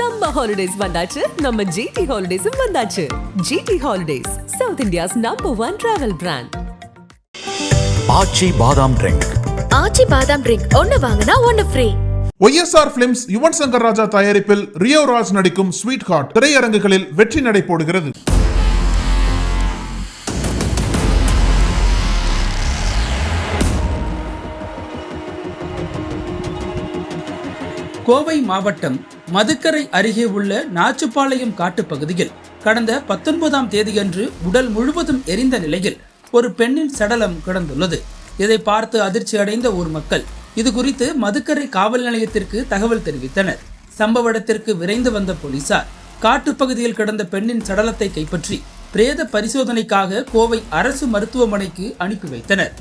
Summer holidays வந்தாச்சு. நம்ம GT ஹாலிடேஸும் வந்தாச்சு. GT holidays south India's number one travel brand Aachi Badam drink Aachi Badam drink ஒன்னு வாங்கினா ஒன்னு free YSR films Yuvan Shankar Raja தயாரிப்பில் ரியோ ராஜ் நடிக்கும் ஸ்வீட் ஹார்ட் திரையரங்குகளில் வெற்றி நடை போடுகிறது. கோவை மாவட்டம் மதுக்கரை அருகே உள்ள நாச்சுப்பாளையம் காட்டுப்பகுதியில் கடந்த பத்தொன்பதாம் தேதியன்று உடல் முழுவதும் எரிந்த நிலையில் ஒரு பெண்ணின் சடலம் கிடந்துள்ளது. இதை பார்த்து அதிர்ச்சி அடைந்த ஊர் மக்கள் இது குறித்து மதுக்கரை காவல் நிலையத்திற்கு தகவல் தெரிவித்தனர். சம்பவ இடத்திற்கு விரைந்து வந்த போலீசார் காட்டுப்பகுதியில் கிடந்த பெண்ணின் சடலத்தை கைப்பற்றி பிரேத பரிசோதனைக்காக கோவை அரசு மருத்துவமனைக்கு அனுப்பி வைத்தனர்.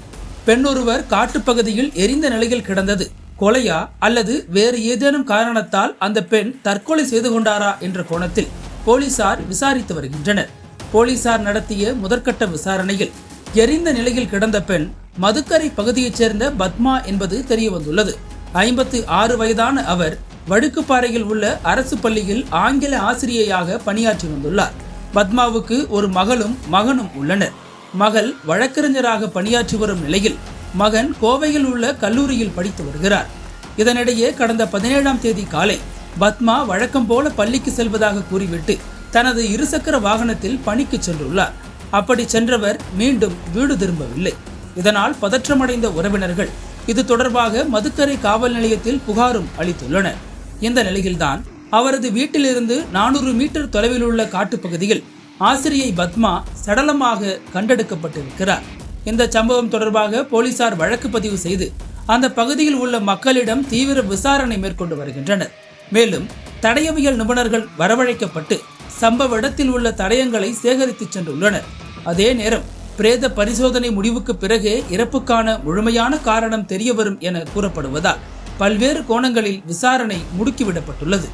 பெண்ணொருவர் காட்டுப்பகுதியில் எரிந்த நிலையில் கிடந்தது கொலையா அல்லது வேறு ஏதேனும் காரணத்தால் அந்த பெண் தற்கொலை செய்து கொண்டாரா என்ற கோணத்தில் போலீசார் விசாரித்து வருகின்றனர். போலீசார் நடத்திய முதற்கட்ட விசாரணையில் எரிந்த நிலையில் கிடந்த பெண் மதுக்கரை பகுதியைச் சேர்ந்த பத்மா என்பது தெரிய வந்துள்ளது ஐம்பத்து ஆறு வயதான அவர் வடுக்குப்பாறையில் உள்ள அரசு பள்ளியில் ஆங்கில ஆசிரியையாக பணியாற்றி வந்துள்ளார். பத்மாவுக்கு ஒரு மகளும் மகனும் உள்ளனர். மகள் வழக்கறிஞராக பணியாற்றி வரும் நிலையில் மகன் கோவையில் உள்ள கல்லூரியில் படித்து வருகிறார். இதனிடையே கடந்த பதினேழாம் தேதி காலை பத்மா வழக்கம் போல பள்ளிக்கு செல்வதாக கூறிவிட்டு தனது இருசக்கர வாகனத்தில் பணிக்கு சென்றுள்ளார். அப்படி சென்றவர் மீண்டும் வீடு திரும்பவில்லை. இதனால் பதற்றமடைந்த உறவினர்கள் இது தொடர்பாக மதுக்கரை காவல் நிலையத்தில் புகாரும் அளித்துள்ளனர். இந்த நிலையில்தான் அவரது வீட்டிலிருந்து நானூறு மீட்டர் தொலைவில் உள்ள காட்டுப்பகுதியில் ஆசிரியை பத்மா சடலமாக கண்டெடுக்கப்பட்டிருக்கிறார். இந்த சம்பவம் தொடர்பாக போலீசார் வழக்கு பதிவு செய்து அந்த பகுதியில் உள்ள மக்களிடம் தீவிர விசாரணை மேற்கொண்டு வருகின்றனர். மேலும் தடயவியல் நிபுணர்கள் வரவழைக்கப்பட்டு சம்பவ இடத்தில் உள்ள தடயங்களை சேகரித்து சென்றுள்ளனர். அதே நேரம் பிரேத பரிசோதனை முடிவுக்கு பிறகே இறப்புக்கான முழுமையான காரணம் தெரியவரும் என கூறப்படுவதால் பல்வேறு கோணங்களில் விசாரணை முடுக்கிவிடப்பட்டுள்ளது.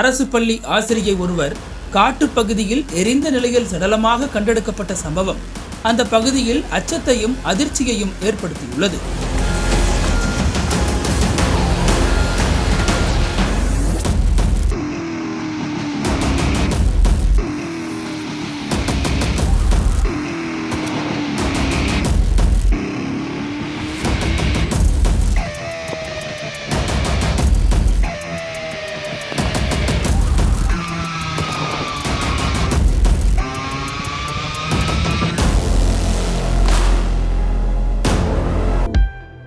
அரசு பள்ளி ஆசிரியை ஒருவர் காட்டுப்பகுதியில் எரிந்த நிலையில் சடலமாக கண்டெடுக்கப்பட்ட சம்பவம் அந்த பகுதியில் அச்சத்தையும் அதிர்ச்சியையும் ஏற்படுத்தியுள்ளது.